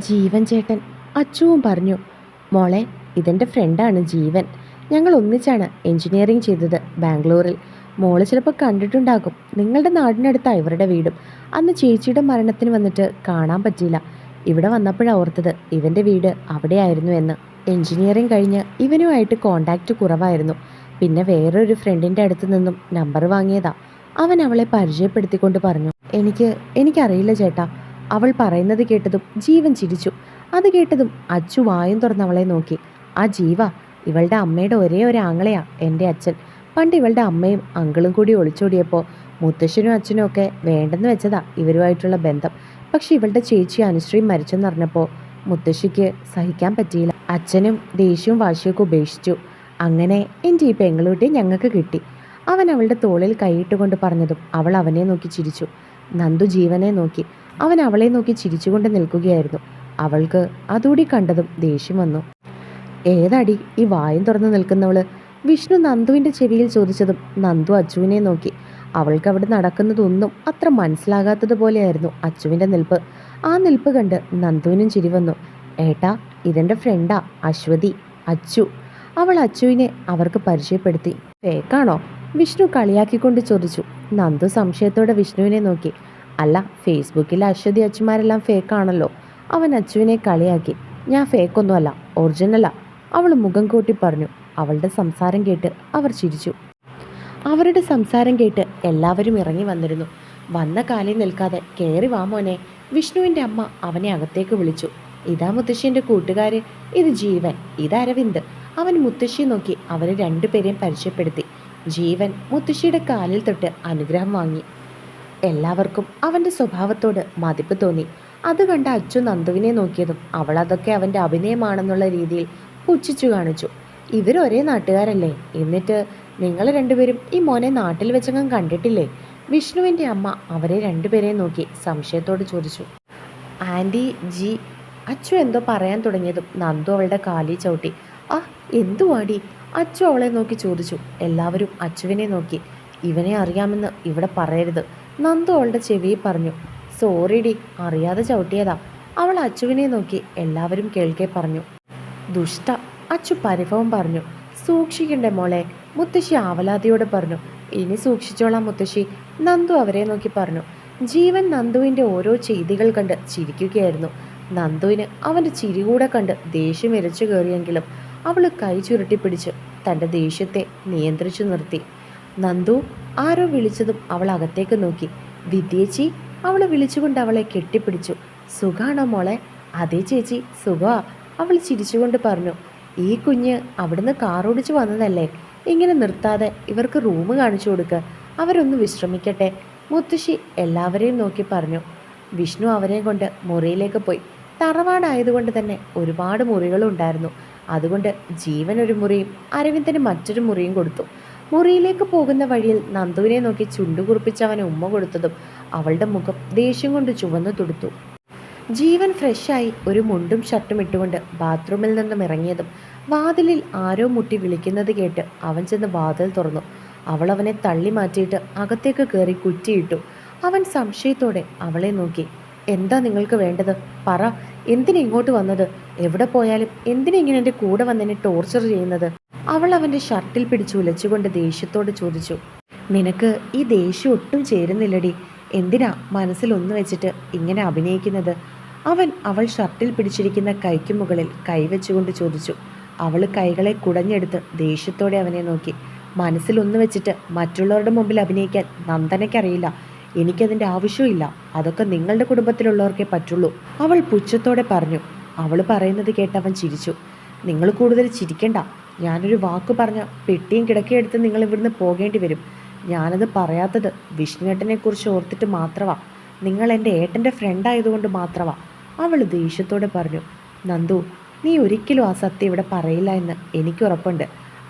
ജീവൻ ചേട്ടൻ. അച്ചുവും പറഞ്ഞു മോളെ ഇതെന്റെ ഫ്രണ്ടാണ് ജീവൻ. ഞങ്ങൾ ഒന്നിച്ചാണ് എൻജിനീയറിംഗ് ചെയ്തത് ബാംഗ്ലൂരിൽ. മോൾ ചിലപ്പോൾ കണ്ടിട്ടുണ്ടാകും. നിങ്ങളുടെ നാടിനടുത്താണ് ഇവരുടെ വീടും. അന്ന് ചേച്ചിയുടെ മരണത്തിന് വന്നിട്ട് കാണാൻ പറ്റിയില്ല. ഇവിടെ വന്നപ്പോഴാണ് ഓർത്തത് ഇവന്റെ വീട് അവിടെയായിരുന്നു എന്ന്. എൻജിനീയറിംഗ് കഴിഞ്ഞ് ഇവനുമായിട്ട് കോണ്ടാക്റ്റ് കുറവായിരുന്നു. പിന്നെ വേറൊരു ഫ്രണ്ടിന്റെ അടുത്ത് നിന്നും നമ്പർ വാങ്ങിയതാ. അവൻ അവളെ പരിചയപ്പെടുത്തിക്കൊണ്ട് പറഞ്ഞു എനിക്ക് എനിക്കറിയില്ല ചേട്ടാ. അവൾ പറയുന്നത് കേട്ടതും ജീവൻ ചിരിച്ചു. അത് കേട്ടതും അച്ചു വായും തുറന്ന് അവളെ നോക്കി. ആ ജീവ ഇവളുടെ അമ്മയുടെ ഒരേ ഒരു ആങ്ങളെയാ എന്റെ അച്ഛൻ. പണ്ട് ഇവളുടെ അമ്മയും അങ്കിളും കൂടി ഒളിച്ചോടിയപ്പോൾ മുത്തശ്ശനും അച്ഛനും ഒക്കെ വേണ്ടെന്ന് വെച്ചതാ ഇവരുമായിട്ടുള്ള ബന്ധം. പക്ഷെ ഇവളുടെ ചേച്ചി അനുശ്രീ മരിച്ചെന്ന് അറിഞ്ഞപ്പോൾ മുത്തശ്ശിക്ക് സഹിക്കാൻ പറ്റിയില്ല. അച്ഛനും ദേഷ്യവും വാശിയൊക്കെ ഉപേക്ഷിച്ചു. അങ്ങനെ എന്റെ ഈ പെങ്ങളുട്ടി ഞങ്ങൾക്ക് കിട്ടി. അവൻ അവളുടെ തോളിൽ കൈയിട്ടുകൊണ്ട് പറഞ്ഞതും അവൾ അവനെ നോക്കി ചിരിച്ചു. നന്ദു ജീവനെ നോക്കി. അവൻ അവളെ നോക്കി ചിരിച്ചുകൊണ്ട് നിൽക്കുകയായിരുന്നു. അവൾക്ക് അതുകൂടി കണ്ടതും ദേഷ്യം വന്നു. ഏതാടി ഈ വായും തുറന്നു നിൽക്കുന്നവൾ? വിഷ്ണു നന്ദുവിന്റെ ചെവിയിൽ ചോദിച്ചതും നന്ദു അച്ചുവിനെ നോക്കി. അവൾക്ക് അവിടെ നടക്കുന്നതൊന്നും അത്ര മനസ്സിലാകാത്തതുപോലെയായിരുന്നു അച്ചുവിന്റെ നിൽപ്പ്. ആ നിൽപ്പ് കണ്ട് നന്ദുവിനും ചിരി വന്നു. ഏട്ടാ ഇതെന്റെ ഫ്രണ്ടാ അശ്വതി അച്ചു. അവൾ അച്ചുവിനെ അവർക്ക് പരിചയപ്പെടുത്തി. ഫേക്കാണോ വിഷ്ണു കളിയാക്കിക്കൊണ്ട് ചോദിച്ചു. നന്ദു സംശയത്തോടെ വിഷ്ണുവിനെ നോക്കി. അല്ല ഫേസ്ബുക്കിൽ അശ്വതി അച്ചുമാരെല്ലാം ഫേക്കാണല്ലോ അവൻ അച്ചുവിനെ കളിയാക്കി. ഞാൻ ഫേക്കൊന്നുമല്ല ഒറിജിനലാ അവൾ മുഖം കൂട്ടി പറഞ്ഞു. അവളുടെ സംസാരം കേട്ട് അവർ ചിരിച്ചു. അവരുടെ സംസാരം കേട്ട് എല്ലാവരും ഇറങ്ങി വന്നിരുന്നു. വന്ന കാലിൽ നിൽക്കാതെ കയറി വാ മോനെ. വിഷ്ണുവിന്റെ അമ്മ അവനെ അകത്തേക്ക് വിളിച്ചു. ഇതാ മുത്തശ്ശിന്റെ കൂട്ടുകാർ ഇത് ജീവൻ. ഇത് അരവിന്ദ്. അവൻ മുത്തശ്ശി നോക്കി അവരെ രണ്ടുപേരെയും പരിചയപ്പെടുത്തി. ജീവൻ മുത്തശ്ശിയുടെ കാലിൽ തൊട്ട് അനുഗ്രഹം വാങ്ങി. എല്ലാവർക്കും അവന്റെ സ്വഭാവത്തോട് മതിപ്പ് തോന്നി. അത് കണ്ട അച്ചു നന്ദുവിനെ നോക്കിയതും അവൾ അതൊക്കെ അവന്റെ അഭിനയമാണെന്നുള്ള രീതിയിൽ പുച്ഛിച്ചു കാണിച്ചു. ഇവരൊരേ നാട്ടുകാരല്ലേ? എന്നിട്ട് നിങ്ങൾ രണ്ടുപേരും ഈ മോനെ നാട്ടിൽ വെച്ചങ്ങും കണ്ടിട്ടില്ലേ? വിഷ്ണുവിന്റെ അമ്മ അവരെ രണ്ടുപേരെയും നോക്കി സംശയത്തോട് ചോദിച്ചു. ആന്റി ജി അച്ചു എന്തോ പറയാൻ തുടങ്ങിയതും നന്ദു അവളുടെ കാലിൽ ചവിട്ടി. ആ എന്തുവാടി? അച്ചു അവളെ നോക്കി ചോദിച്ചു. എല്ലാവരും അച്ചുവിനെ നോക്കി. ഇവനെ അറിയാമെന്ന് ഇവിടെ പറയരുത്. നന്ദു അവളുടെ ചെവി പറഞ്ഞു. സോറിഡി അറിയാതെ ചവിട്ടിയതാ. അവൾ അച്ചുവിനെ നോക്കി എല്ലാവരും കേൾക്കെ പറഞ്ഞു. ദുഷ്ട അച്ചു പരിഭവം പറഞ്ഞു. സൂക്ഷിക്കണ്ടേ മോളെ മുത്തശ്ശി ആവലാതിയോട് പറഞ്ഞു. ഇനി സൂക്ഷിച്ചോളാം മുത്തശ്ശി നന്ദു അവരെ നോക്കി പറഞ്ഞു. ജീവൻ നന്ദുവിന്റെ ഓരോ ചെയ്തികൾ കണ്ട് ചിരിക്കുകയായിരുന്നു. നന്ദുവിന് അവന്റെ ചിരി കൂടെ കണ്ട് ദേഷ്യം ഇരച്ചു കയറിയെങ്കിലും അവൾ കൈ ചുരുട്ടിപ്പിടിച്ച് തന്റെ ദേഷ്യത്തെ നിയന്ത്രിച്ചു നിർത്തി. നന്ദു ആരോ വിളിച്ചതും അവൾ അകത്തേക്ക് നോക്കി. വിദ്യേച്ചി അവളെ വിളിച്ചുകൊണ്ട് അവളെ കെട്ടിപ്പിടിച്ചു. സുഖാണോ മോളെ? അതേ ചേച്ചി സുഖാ. അവൾ ചിരിച്ചുകൊണ്ട് പറഞ്ഞു. ഈ കുഞ്ഞ് അവിടുന്ന് കാറോടിച്ച് വന്നതല്ലേ? ഇങ്ങനെ നിർത്താതെ ഇവർക്ക് റൂം കാണിച്ചു കൊടുക്കുക അവരൊന്ന് വിശ്രമിക്കട്ടെ. മുത്തശ്ശി എല്ലാവരെയും നോക്കി പറഞ്ഞു. വിഷ്ണു അവരെയും കൊണ്ട് മുറിയിലേക്ക് പോയി. തറവാടായതുകൊണ്ട് തന്നെ ഒരുപാട് മുറികളുണ്ടായിരുന്നു. അതുകൊണ്ട് ജീവനൊരു മുറിയും അരവിന്ദന് മറ്റൊരു മുറിയും കൊടുത്തു. മുറിയിലേക്ക് പോകുന്ന വഴിയിൽ നന്ദുവിനെ നോക്കി ചുണ്ടുകുറിപ്പിച്ച് അവന് ഉമ്മ കൊടുത്തതും അവളുടെ മുഖം ദേഷ്യം കൊണ്ട് ചുവന്നു തുടുത്തു. ജീവൻ ഫ്രഷായി ഒരു മുണ്ടും ഷർട്ടും ഇട്ടുകൊണ്ട് ബാത്റൂമിൽ നിന്നും ഇറങ്ങിയതും വാതിലിൽ ആരോ മുട്ടി വിളിക്കുന്നത് കേട്ട് അവൻ ചെന്ന് വാതിൽ തുറന്നു. അവൾ അവനെ തള്ളി മാറ്റിയിട്ട് അകത്തേക്ക് കയറി കുറ്റിയിട്ടു. അവൻ സംശയത്തോടെ അവളെ നോക്കി. എന്താ നിങ്ങൾക്ക് വേണ്ടത്? പറ. എന്തിനെ ഇങ്ങോട്ട് വന്നത്? എവിടെ പോയാലും എന്തിനെ ഇങ്ങനെ എന്റെ കൂടെ വന്നെന്നെ ടോർച്ചർ ചെയ്യുന്നത്? അവൾ അവന്റെ ഷർട്ടിൽ പിടിച്ച് ഉലച്ചുകൊണ്ട് ദേഷ്യത്തോട് ചോദിച്ചു നിനക്ക് ഈ ദേഷ്യം ഒട്ടും ചേരുന്നില്ലടി. എന്തിനാ മനസ്സിലൊന്നു വെച്ചിട്ട് ഇങ്ങനെ അഭിനയിക്കുന്നത്? അവൻ അവൾ ഷർട്ടിൽ പിടിച്ചിരിക്കുന്ന കൈക്ക് മുകളിൽ കൈവച്ചുകൊണ്ട് ചോദിച്ചു. അവൾ കൈകളെ കുടഞ്ഞെടുത്ത് ദേഷ്യത്തോടെ അവനെ നോക്കി. മനസ്സിലൊന്നു വെച്ചിട്ട് മറ്റുള്ളവരുടെ മുമ്പിൽ അഭിനയിക്കാൻ നന്ദനയ്ക്കറിയില്ല. എനിക്കതിന്റെ ആവശ്യമില്ല അതൊക്കെ നിങ്ങളുടെ കുടുംബത്തിലുള്ളവർക്കേ പറ്റുള്ളൂ. അവൾ പുച്ഛത്തോടെ പറഞ്ഞു. അവൾ പറയുന്നത് കേട്ടവൻ ചിരിച്ചു. നിങ്ങൾ കൂടുതൽ ചിരിക്കണ്ട. ഞാനൊരു വാക്ക് പറഞ്ഞ പെട്ടിയും കിടക്കയും എടുത്ത് നിങ്ങൾ ഇവിടുന്ന് പോകേണ്ടി വരും. ഞാനത് പറയാത്തത് വിഷ്ണുവേട്ടനെക്കുറിച്ച് ഓർത്തിട്ട് മാത്രമാ നിങ്ങൾ എന്റെ ഏട്ടന്റെ ഫ്രണ്ട് ആയതുകൊണ്ട് മാത്രമാ അവൾ ദേഷ്യത്തോടെ പറഞ്ഞു നന്ദു നീ ഒരിക്കലും ആ സത്യം ഇവിടെ പറയില്ല എന്ന് എനിക്ക് ഉറപ്പുണ്ട്.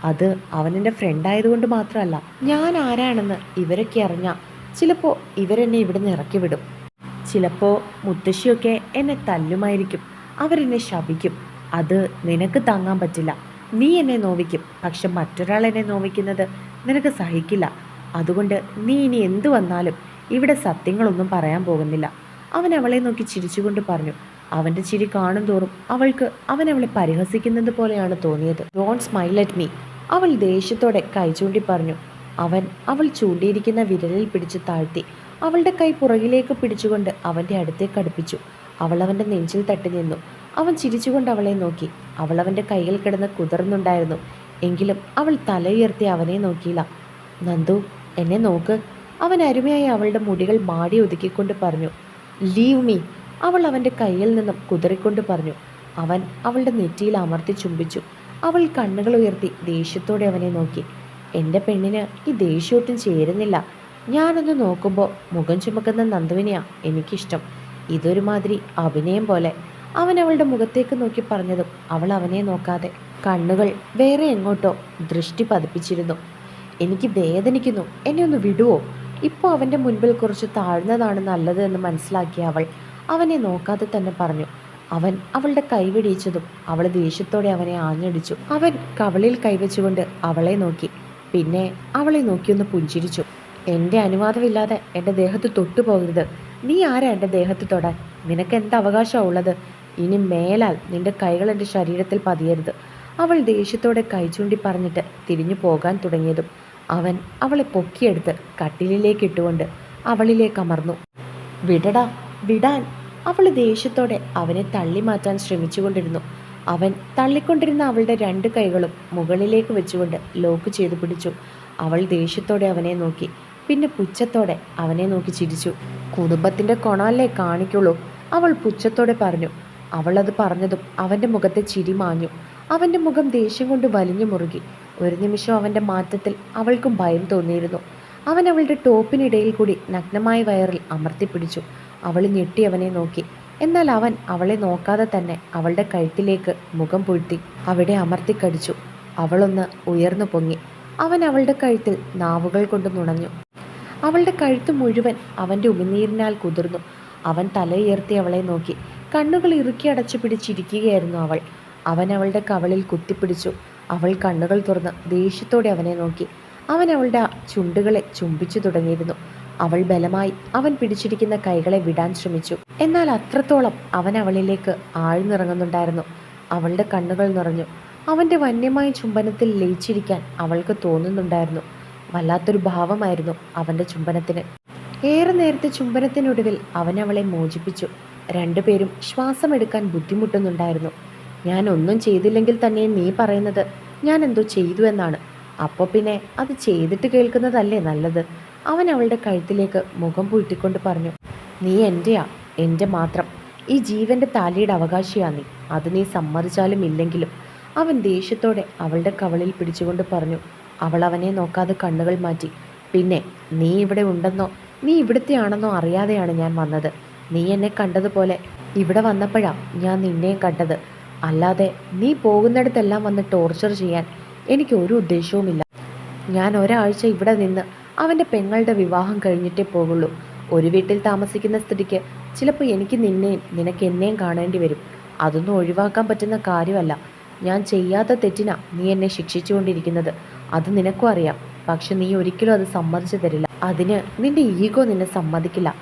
അത് അവനെന്റെ ഫ്രണ്ട് ആയതുകൊണ്ട് മാത്രമല്ല ഞാൻ ആരാണെന്ന് ഇവരൊക്കെ അറിഞ്ഞാൽ ചിലപ്പോൾ ഇവരെന്നെ ഇവിടുന്ന് ഇറക്കി വിടും. ചിലപ്പോൾ മുത്തശ്ശിയൊക്കെ എന്നെ തല്ലുമായിരിക്കും. അവരെന്നെ ശപിക്കും. അത് നിനക്ക് താങ്ങാൻ പറ്റില്ല. നീ എന്നെ നോവിക്കും പക്ഷെ മറ്റൊരാൾ എന്നെ നോവിക്കുന്നത് നിനക്ക് സഹിക്കില്ല. അതുകൊണ്ട് നീ ഇനി എന്തു വന്നാലും ഇവിടെ സത്യങ്ങളൊന്നും പറയാൻ പോകുന്നില്ല. അവൻ അവളെ നോക്കി ചിരിച്ചുകൊണ്ട് പറഞ്ഞു അവന്റെ ചിരി കാണും തോറും അവൾക്ക് അവൻ അവളെ പരിഹസിക്കുന്നത് പോലെയാണ് തോന്നിയത്. ഡോൺ സ്മൈൽ അറ്റ് മീ അവൾ ദേഷ്യത്തോടെ കൈ ചൂണ്ടി പറഞ്ഞു അവൻ അവൾ ചൂണ്ടിയിരിക്കുന്ന വിരലിൽ പിടിച്ച് താഴ്ത്തി അവളുടെ കൈ പുറകിലേക്ക് പിടിച്ചുകൊണ്ട് അവന്റെ അടുത്തേക്ക് അടുപ്പിച്ചു. അവൾ അവന്റെ നെഞ്ചിൽ തട്ടി നിന്നു. അവൻ ചിരിച്ചുകൊണ്ട് അവളെ നോക്കി. അവൾ അവന്റെ കയ്യിൽ കിടന്ന് കുതിർന്നുണ്ടായിരുന്നു. എങ്കിലും അവൾ തലയുയർത്തി അവനെ നോക്കിയില്ല. നന്ദു എന്നെ നോക്ക്. അവൻ അരുമയായി അവളുടെ മുടികൾ മാടി ഒതുക്കിക്കൊണ്ട് പറഞ്ഞു. Leave me. അവൾ അവന്റെ കയ്യിൽ നിന്നും കുതിറിക്കൊണ്ട് പറഞ്ഞു. അവൻ അവളുടെ നെറ്റിയിൽ അമർത്തി ചുംബിച്ചു. അവൾ കണ്ണുകൾ ഉയർത്തി ദേഷ്യത്തോടെ അവനെ നോക്കി. എന്റെ പെണ്ണിന് ഈ ദേഷ്യമൊട്ടും ചേരുന്നില്ല. ഞാനൊന്ന് നോക്കുമ്പോൾ മുഖം ചുമക്കുന്ന നന്ദുവിനെയാണ് എനിക്കിഷ്ടം. ഇതൊരുമാതിരി അഭിനയം പോലെ. അവൻ അവളുടെ മുഖത്തേക്ക് നോക്കി പറഞ്ഞതും അവൾ അവനെ നോക്കാതെ കണ്ണുകൾ വേറെ എങ്ങോട്ടോ ദൃഷ്ടി പതിപ്പിച്ചിരുന്നു. എനിക്ക് വേദനിക്കുന്നു. എന്നെ ഒന്ന് വിടുവോ? ഇപ്പോൾ അവന്റെ മുൻപിൽ കുറച്ച് താഴ്ന്നതാണ് നല്ലത് എന്ന് മനസ്സിലാക്കിയ അവൾ അവനെ നോക്കാതെ തന്നെ പറഞ്ഞു. അവൻ അവളുടെ കൈവിടിയിച്ചതും അവൾ ദേഷ്യത്തോടെ അവനെ ആഞ്ഞടിച്ചു. അവൻ കവളിൽ കൈവച്ചുകൊണ്ട് അവളെ നോക്കി. പിന്നെ അവളെ നോക്കിയൊന്ന് പുഞ്ചിരിച്ചു. എന്റെ അനുവാദമില്ലാതെ എന്റെ ദേഹത്ത് തൊട്ടു പോകരുത് നീ ആരാ എന്റെ ദേഹത്ത് തൊടാൻ? നിനക്ക് എന്ത് അവകാശമാണ് ഉള്ളത്? ഇനി മേലാൽ നിന്റെ കൈകൾ എന്റെ ശരീരത്തിൽ പതിയരുത്. അവൾ ദേഷ്യത്തോടെ കൈ ചൂണ്ടി പറഞ്ഞിട്ട് തിരിഞ്ഞു പോകാൻ തുടങ്ങിയതും അവൻ അവളെ പൊക്കിയെടുത്ത് കട്ടിലിലേക്ക് ഇട്ടുകൊണ്ട് അവളിലേക്ക് അമർന്നു. വിടടാ വിടാൻ. അവൾ ദേഷ്യത്തോടെ അവനെ തള്ളി മാറ്റാൻ ശ്രമിച്ചുകൊണ്ടിരുന്നു. അവൻ തള്ളിക്കൊണ്ടിരുന്ന അവളുടെ രണ്ട് കൈകളും മുകളിലേക്ക് വെച്ചുകൊണ്ട് ലോക്ക് ചെയ്തു പിടിച്ചു. അവൾ ദേഷ്യത്തോടെ അവനെ നോക്കി പിന്നെ പുച്ഛത്തോടെ അവനെ നോക്കി ചിരിച്ചു. കുടുംബത്തിന്റെ കൊണല്ലേ കാണിക്കുള്ളൂ? അവൾ പുച്ഛത്തോടെ പറഞ്ഞു. അവൾ അത് പറഞ്ഞതും അവന്റെ മുഖത്തെ ചിരി മാഞ്ഞു. അവന്റെ മുഖം ദേഷ്യം കൊണ്ട് വലിഞ്ഞു മുറുകി. ഒരു നിമിഷം അവന്റെ മാറ്റത്തിൽ അവൾക്കും ഭയം തോന്നിയിരുന്നു. അവൻ അവളുടെ ടോപ്പിനിടയിൽ കൂടി നഗ്നമായ വയറിൽ അമർത്തിപ്പിടിച്ചു അവൾ ഞെട്ടി അവനെ നോക്കി. എന്നാൽ അവൻ അവളെ നോക്കാതെ തന്നെ അവളുടെ കഴുത്തിലേക്ക് മുഖം പുഴ്ത്തി അവിടെ അമർത്തിക്കടിച്ചു അവളൊന്ന് ഉയർന്നു പൊങ്ങി. അവൻ അവളുടെ കഴുത്തിൽ നാവുകൾ കൊണ്ട് നുണഞ്ഞു. അവളുടെ കഴുത്ത് മുഴുവൻ അവന്റെ ഉമിനീരിനാൽ കുതിർന്നു. അവൻ തലയുയർത്തി അവളെ നോക്കി. കണ്ണുകൾ ഇറുക്കി അടച്ചു പിടിച്ചിരിക്കുകയായിരുന്നു അവൾ. അവൻ അവളുടെ കവളിൽ കുത്തിപ്പിടിച്ചു. അവൾ കണ്ണുകൾ തുറന്ന് ദേഷ്യത്തോടെ അവനെ നോക്കി. അവൻ അവളുടെ ചുണ്ടുകളെ ചുംബിച്ചു തുടങ്ങിയിരുന്നു. അവൾ ബലമായി അവൻ പിടിച്ചിരിക്കുന്ന കൈകളെ വിടാൻ ശ്രമിച്ചു. എന്നാൽ അത്രത്തോളം അവൻ അവളിലേക്ക് ആഴ്ന്നിറങ്ങുന്നുണ്ടായിരുന്നു. അവളുടെ കണ്ണുകൾ നിറഞ്ഞു. അവന്റെ വന്യമായ ചുംബനത്തിൽ ലയിച്ചിരിക്കാൻ അവൾക്ക് തോന്നുന്നുണ്ടായിരുന്നു. വല്ലാത്തൊരു ഭാവമായിരുന്നു അവന്റെ ചുംബനത്തിന്. ഏറെ നേരത്തെ ചുംബനത്തിനൊടുവിൽ അവൻ അവളെ മോചിപ്പിച്ചു. രണ്ടുപേരും ശ്വാസമെടുക്കാൻ ബുദ്ധിമുട്ടുന്നുണ്ടായിരുന്നു. ഞാൻ ഒന്നും ചെയ്തില്ലെങ്കിൽ തന്നെ നീ പറയുന്നത് ഞാൻ എന്തോ ചെയ്തു എന്നാണ്. അപ്പോൾ പിന്നെ അത് ചെയ്തിട്ട് കേൾക്കുന്നതല്ലേ നല്ലത്? അവൻ അവളുടെ കഴുത്തിലേക്ക് മുഖം പൂഴ്ത്തിക്കൊണ്ട് പറഞ്ഞു നീ എന്റെയാ എന്റെ മാത്രം. ഈ ജീവന്റെ താലിയുടെ അവകാശിയാ നീ. അത് നീ സമ്മതിച്ചാലും ഇല്ലെങ്കിലും. അവൻ ദേഷ്യത്തോടെ അവളുടെ കവളിൽ പിടിച്ചുകൊണ്ട് പറഞ്ഞു അവൾ അവനെ നോക്കാതെ കണ്ണുകൾ മാറ്റി. പിന്നെ നീ ഇവിടെ ഉണ്ടെന്നോ? നീ ഇവിടുത്തെ ആണെന്നോ അറിയാതെയാണ് ഞാൻ വന്നത്. നീ എന്നെ കണ്ടതുപോലെ ഇവിടെ വന്നപ്പോഴാ ഞാൻ നിന്നെയും കണ്ടത്. അല്ലാതെ നീ പോകുന്നിടത്തെല്ലാം വന്ന് ടോർച്ചർ ചെയ്യാൻ എനിക്ക് ഒരു ഉദ്ദേശവുമില്ല. ഞാൻ ഒരാഴ്ച ഇവിടെ നിന്ന് അവന്റെ പെങ്ങളുടെ വിവാഹം കഴിഞ്ഞിട്ടേ പോകുള്ളൂ. ഒരു വീട്ടിൽ താമസിക്കുന്ന സ്ഥിതിക്ക് ചിലപ്പോൾ എനിക്ക് നിന്നെയും നിനക്ക് എന്നെയും കാണേണ്ടി വരും. അതൊന്നും ഒഴിവാക്കാൻ പറ്റുന്ന കാര്യമല്ല. ഞാൻ ചെയ്യാത്ത തെറ്റിനാ നീ എന്നെ ശിക്ഷിച്ചുകൊണ്ടിരിക്കുന്നത്. അത് നിനക്കും അറിയാം. പക്ഷെ നീ ഒരിക്കലും അത് സമ്മതിച്ചു തരില്ല. അതിന് നിന്റെ ഈഗോ നിന്നെ സമ്മതിക്കില്ല.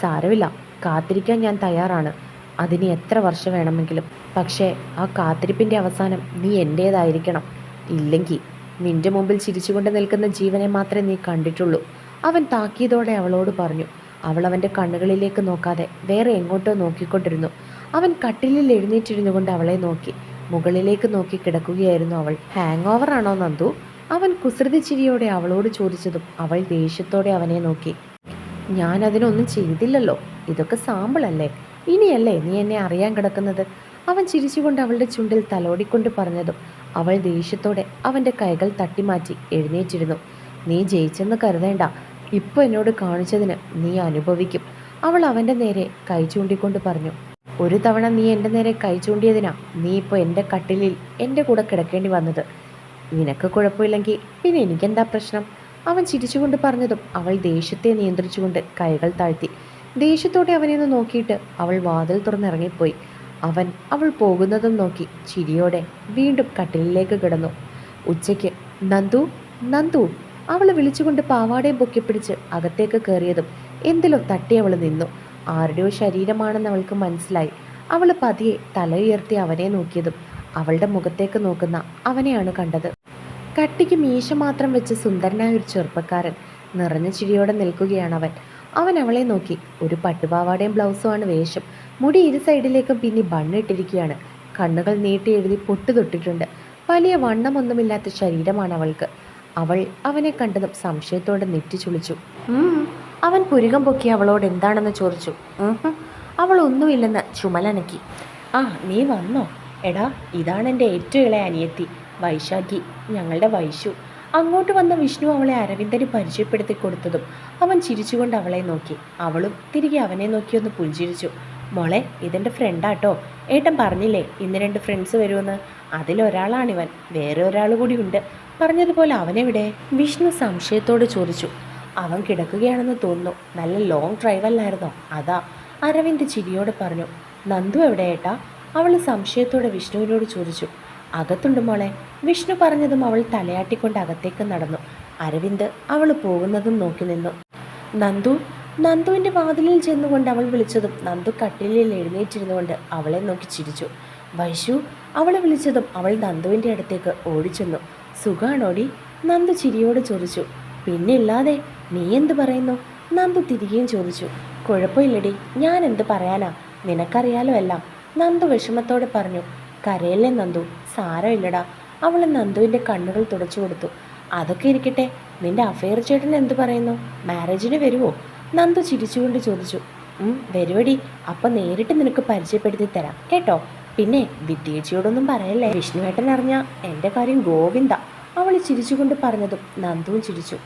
സാരമില്ല. കാത്തിരിക്കാൻ ഞാൻ തയ്യാറാണ്. അതിന് എത്ര വർഷം വേണമെങ്കിലും. പക്ഷേ ആ കാത്തിരിപ്പിന്റെ അവസാനം നീ എന്റേതായിരിക്കണം ഇല്ലെങ്കിൽ നിന്റെ മുമ്പിൽ ചിരിച്ചുകൊണ്ട് നിൽക്കുന്ന ജീവനെ മാത്രമേ നീ കണ്ടിട്ടുള്ളൂ. അവൻ താക്കിയതോടെ അവളോട് പറഞ്ഞു. അവൾ അവന്റെ കണ്ണുകളിലേക്ക് നോക്കാതെ വേറെ എങ്ങോട്ടോ നോക്കിക്കൊണ്ടിരുന്നു. അവൻ കട്ടിലിൽ എഴുന്നേറ്റിരുന്നു കൊണ്ട് അവളെ നോക്കി. മുകളിലേക്ക് നോക്കി കിടക്കുകയായിരുന്നു അവൾ. ഹാങ് ഓവർ ആണോ നന്ദു? അവൻ കുസൃതി ചിരിയോടെ അവളോട് ചോദിച്ചതും അവൾ ദേഷ്യത്തോടെ അവനെ നോക്കി. ഞാൻ അതിനൊന്നും ചെയ്തില്ലല്ലോ. ഇതൊക്കെ സാമ്പിളല്ലേ? ഇനിയല്ലേ നീ എന്നെ അറിയാൻ കിടക്കുന്നത്? അവൻ ചിരിച്ചുകൊണ്ട് അവളുടെ ചുണ്ടിൽ തലോടിക്കൊണ്ട് പറഞ്ഞതും അവൾ ദേഷ്യത്തോടെ അവന്റെ കൈകൾ തട്ടിമാറ്റി എഴുന്നേറ്റിരുന്നു. നീ ജയിച്ചെന്ന് കരുതേണ്ട. ഇപ്പോൾ എന്നോട് കാണിച്ചതിന് നീ അനുഭവിക്കും. അവൾ അവന്റെ നേരെ കൈ ചൂണ്ടിക്കൊണ്ട് പറഞ്ഞു. ഒരു തവണ നീ എന്റെ നേരെ കൈ ചൂണ്ടിയതിനാ നീ ഇപ്പോൾ എന്റെ കട്ടിലിൽ എന്റെ കൂടെ കിടക്കേണ്ടി വന്നത്. നിനക്ക് കുഴപ്പമില്ലെങ്കിൽ പിന്നെ എനിക്കെന്താ പ്രശ്നം? അവൻ ചിരിച്ചുകൊണ്ട് പറഞ്ഞതും അവൾ ദേഷ്യത്തെ നിയന്ത്രിച്ചുകൊണ്ട് കൈകൾ താഴ്ത്തി. ദേഷ്യത്തോടെ അവനെ ഒന്ന് നോക്കിയിട്ട് അവൾ വാതിൽ തുറന്നിറങ്ങിപ്പോയി. അവൻ അവൾ പോകുന്നതും നോക്കി ചിരിയോടെ വീണ്ടും കട്ടിലിലേക്ക് കിടന്നു. ഉച്ചയ്ക്ക് നന്ദു നന്ദു അവൾ വിളിച്ചുകൊണ്ട് പാവാടയും പൊക്കിപ്പിടിച്ച് അകത്തേക്ക് കയറിയതും എന്തിലോ തട്ടി അവൾ നിന്നു. ആരുടെയോ ശരീരമാണെന്ന് അവൾക്ക് മനസ്സിലായി. അവൾ പതിയെ തല ഉയർത്തി അവനെ നോക്കിയതും അവളുടെ മുഖത്തേക്ക് നോക്കുന്ന അവനെയാണ് കണ്ടത്. കട്ടിക്ക് മീശ മാത്രം വെച്ച് സുന്ദരനായ ഒരു ചെറുപ്പക്കാരൻ നിറഞ്ഞ ചിരിയോടെ നിൽക്കുകയാണ് അവൻ. അവൻ അവളെ നോക്കി. ഒരു പട്ടുപാവാടയും ബ്ലൗസുമാണ് വേഷം. മുടി ഇരു സൈഡിലേക്കും പിന്നെ ബണ്ണിട്ടിരിക്കുകയാണ് കണ്ണുകൾ നീട്ടി എഴുതി പൊട്ടു തൊട്ടിട്ടുണ്ട്. വലിയ വണ്ണമൊന്നുമില്ലാത്ത ശരീരമാണ് അവൾക്ക്. അവൾ അവനെ കണ്ടതും സംശയത്തോടെ നെറ്റി ചുളിച്ചു. അവൻ പുരുകം പൊക്കി അവളോട് എന്താണെന്ന് ചോദിച്ചു. അവൾ ഒന്നുമില്ലെന്ന് ചുമലനക്കി. ആ നീ വന്നോ. എടാ ഇതാണ് എന്റെ ഏറ്റവും ഇളയ അനിയത്തി. വൈശാഖി ഞങ്ങളുടെ വൈശു. അങ്ങോട്ട് വന്ന വിഷ്ണു അവളെ അരവിന്ദന് പരിചയപ്പെടുത്തി കൊടുത്തതും അവൻ ചിരിച്ചുകൊണ്ട് അവളെ നോക്കി. അവളും തിരികെ അവനെ നോക്കിയൊന്ന് പുഞ്ചിരിച്ചു. മോളെ ഇതെന്റെ ഫ്രണ്ടാട്ടോ ഏട്ടൻ പറഞ്ഞില്ലേ ഇന്ന് രണ്ട് ഫ്രണ്ട്സ് വരുമെന്ന്? അതിലൊരാളാണിവൻ വേറെ ഒരാൾ കൂടി ഉണ്ട്. പറഞ്ഞതുപോലെ അവനെവിടെ? വിഷ്ണു സംശയത്തോട് ചോദിച്ചു. അവൻ കിടക്കുകയാണെന്ന് തോന്നുന്നു. നല്ല ലോങ് ഡ്രൈവ് അല്ലായിരുന്നോ? അതാ. അരവിന്ദ് ചിരിയോട് പറഞ്ഞു. നന്ദു എവിടെ ഏട്ടാ? അവൾ സംശയത്തോടെ വിഷ്ണുവിനോട് ചോദിച്ചു. അകത്തുണ്ട് മോളെ. വിഷ്ണു പറഞ്ഞതും അവൾ തലയാട്ടിക്കൊണ്ട് അകത്തേക്ക് നടന്നു. അരവിന്ദ് അവൾ പോകുന്നതും നോക്കി നിന്നു. നന്ദു നന്ദുവിന്റെ വാതിലിൽ ചെന്നുകൊണ്ട് അവൾ വിളിച്ചതും നന്ദു കട്ടിലിൽ എഴുന്നേറ്റിരുന്നുകൊണ്ട് അവളെ നോക്കി ചിരിച്ചു. വൈശു അവളെ വിളിച്ചതും അവൾ നന്ദുവിന്റെ അടുത്തേക്ക് ഓടിച്ചെന്നു. സുഖാണോടി? നന്ദു ചിരിയോട് ചോദിച്ചു. പിന്നെ ഇല്ലാതെ നീ എന്ത് പറയുന്നു? നന്ദു തിരികെയും ചോദിച്ചു. കുഴപ്പമില്ലടി ഞാൻ എന്ത് പറയാനാ? നിനക്കറിയാലോ എല്ലാം. നന്ദു വിഷമത്തോടെ പറഞ്ഞു. കരയല്ലേ നന്ദു? സാരമില്ലടാ. അവൾ നന്ദുവിന്റെ കണ്ണുകൾ തുടച്ചു കൊടുത്തു. അതൊക്കെ ഇരിക്കട്ടെ. നിന്റെ അഫയർ ചേട്ടൻ എന്ത് പറയുന്നു? മാരേജിന് വരുമോ നന്ദു ചിരിച്ചുകൊണ്ട് ചോദിച്ചു. വരുവടി. അപ്പം നേരിട്ട് നിനക്ക് പരിചയപ്പെടുത്തി തരാം. കേട്ടോ? പിന്നെ വിദ്യേച്ചിയോടൊന്നും പറയല്ലേ? വിഷ്ണുവേട്ടൻ അറിഞ്ഞ എന്റെ കാര്യം ഗോവിന്ദ. അവൾ ചിരിച്ചുകൊണ്ട് പറഞ്ഞതും നന്ദുവും ചിരിച്ചു.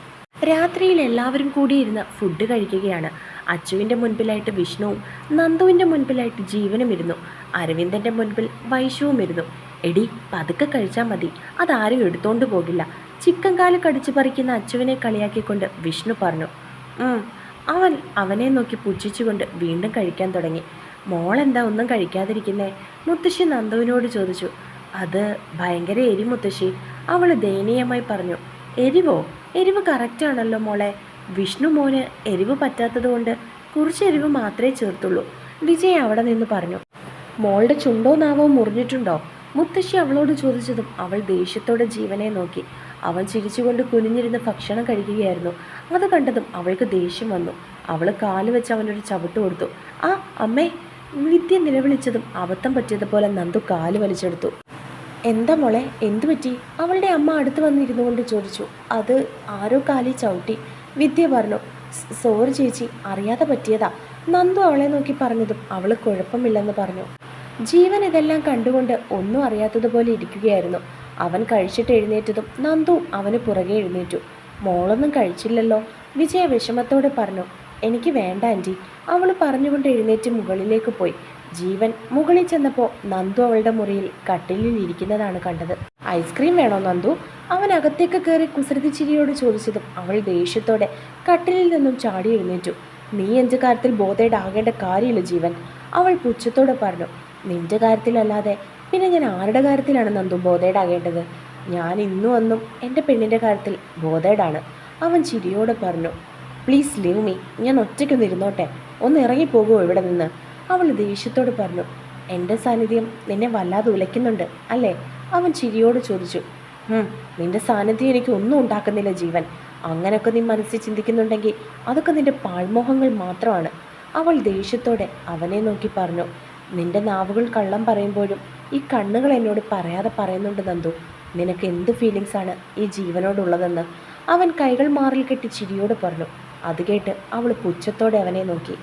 രാത്രിയിൽ എല്ലാവരും കൂടി ഇരുന്ന് ഫുഡ് കഴിക്കുകയാണ്. അച്ചുവിന്റെ മുൻപിലായിട്ട് വിഷ്ണുവും നന്ദുവിന്റെ മുൻപിലായിട്ട് ജീവനും ഇരുന്നു. അരവിന്ദന്റെ മുൻപിൽ വൈശുവും ഇരുന്നു. എടി പതുക്കെ കഴിച്ചാൽ മതി. അതാരും എടുത്തോണ്ട് പോകില്ല. ചിക്കൻ കാൽ കടിച്ചു പറിക്കുന്ന അച്ചുവിനെ കളിയാക്കിക്കൊണ്ട് വിഷ്ണു പറഞ്ഞു. അവൻ അവനെ നോക്കി പുച്ഛിച്ചുകൊണ്ട് വീണ്ടും കഴിക്കാൻ തുടങ്ങി. മോളെന്താ ഒന്നും കഴിക്കാതിരിക്കുന്നേ? മുത്തശ്ശി നന്ദുവിനോട് ചോദിച്ചു അത് ഭയങ്കര എരി മുത്തശ്ശി. അവൾ ദയനീയമായി പറഞ്ഞു എരിവോ? എരിവ് കറക്റ്റാണല്ലോ മോളെ. വിഷ്ണു മോന് എരിവ് പറ്റാത്തതുകൊണ്ട് കുറച്ച് എരിവ് മാത്രമേ ചേർത്തുള്ളൂ. വിജയ് അവിടെ നിന്ന് പറഞ്ഞു മോളുടെ ചുണ്ടോ നാവോ മുറിഞ്ഞിട്ടുണ്ടോ? മുത്തശ്ശി അവളോട് ചോദിച്ചതും അവൾ ദേഷ്യത്തോടെ ജീവനെ നോക്കി. അവൻ ചിരിച്ചുകൊണ്ട് കുനിഞ്ഞിരുന്ന് ഭക്ഷണം കഴിക്കുകയായിരുന്നു. അത് കണ്ടതും അവൾക്ക് ദേഷ്യം വന്നു. അവൾ കാൽ വെച്ച് അവനൊരു ചവിട്ട് കൊടുത്തു. ആ അമ്മേ വിദ്യ നിലവിളിച്ചതും അബദ്ധം പറ്റിയതുപോലെ നന്ദു കാൽ വലിച്ചെടുത്തു. എന്താ മോളെ എന്തു പറ്റി? അവളുടെ അമ്മ അടുത്ത് വന്നിരുന്നു കൊണ്ട് ചോദിച്ചു. അത് ആരോ കാലി ചവിട്ടി. വിദ്യ പറഞ്ഞു. സോറി ചേച്ചി അറിയാതെ പറ്റിയതാ. നന്ദു അവളെ നോക്കി പറഞ്ഞതും അവൾ കുഴപ്പമില്ലെന്ന് പറഞ്ഞു. ജീവൻ ഇതെല്ലാം കണ്ടുകൊണ്ട് ഒന്നും അറിയാത്തതുപോലെ ഇരിക്കുകയായിരുന്നു. അവൻ കഴിച്ചിട്ട് എഴുന്നേറ്റതും നന്ദു അവന് പുറകെ എഴുന്നേറ്റു. മോളൊന്നും കഴിച്ചില്ലല്ലോ. വിജയ വിഷമത്തോടെ പറഞ്ഞു എനിക്ക് വേണ്ട ആന്റി അവൾ പറഞ്ഞുകൊണ്ട് എഴുന്നേറ്റ് മുകളിലേക്ക് പോയി. ജീവൻ മുകളിൽ ചെന്നപ്പോൾ നന്ദു അവളുടെ മുറിയിൽ കട്ടിലിൽ ഇരിക്കുന്നതാണ് കണ്ടത്. ഐസ്ക്രീം വേണോ നന്ദു? അവൻ അകത്തേക്ക് കയറി കുസൃതി ചിരിയോട് ചോദിച്ചതും അവൾ ദേഷ്യത്തോടെ കട്ടിലിൽ നിന്നും ചാടി എഴുന്നേറ്റു. നീ എന്റെ കാര്യത്തിൽ ബോധേഡാകേണ്ട കാര്യമില്ല ജീവൻ അവൾ പുച്ഛത്തോടെ പറഞ്ഞു. നിന്റെ കാര്യത്തിലല്ലാതെ പിന്നെ ഞാൻ ആരുടെ കാര്യത്തിലാണ് നന്ദു ബോധേഡാകേണ്ടത് ഞാൻ ഇന്നും അന്നും എന്റെ പെണ്ണിന്റെ കാര്യത്തിൽ ബോധേഡാണ് അവൻ ചിരിയോടെ പറഞ്ഞു. പ്ലീസ് ലീവ് മീ ഞാൻ ഒറ്റയ്ക്കൊന്നിരുന്നോട്ടെ ഒന്ന് ഇറങ്ങിപ്പോകുമോ ഇവിടെ നിന്ന്. അവൾ ദേഷ്യത്തോട് പറഞ്ഞു എന്റെ സാന്നിധ്യം നിന്നെ വല്ലാതെ ഉലയ്ക്കുന്നുണ്ട് അല്ലേ? അവൻ ചിരിയോട് ചോദിച്ചു "ഹും, നിന്റെ സാന്നിധ്യം എനിക്ക് ഒന്നും ഉണ്ടാക്കുന്നില്ല ജീവൻ. അങ്ങനെയൊക്കെ നീ മനസ്സിൽ ചിന്തിക്കുന്നുണ്ടെങ്കിൽ അതൊക്കെ നിന്റെ പാഴ്മോഹങ്ങൾ മാത്രമാണ്. അവൾ ദേഷ്യത്തോടെ അവനെ നോക്കി പറഞ്ഞു നിന്റെ നാവുകൾ കള്ളം പറയുമ്പോഴും ഈ കണ്ണുകൾ എന്നോട് പറയാതെ പറയുന്നുണ്ട് നന്ദു. നിനക്ക് എന്ത് ഫീലിങ്സ് ആണ് ഈ ജീവനോടുള്ളതെന്ന്? അവൻ കൈകൾ മാറിൽ കെട്ടി ചിരിയോട് പറഞ്ഞു അത് കേട്ട് അവൾ പുച്ഛത്തോടെ അവനെ നോക്കി.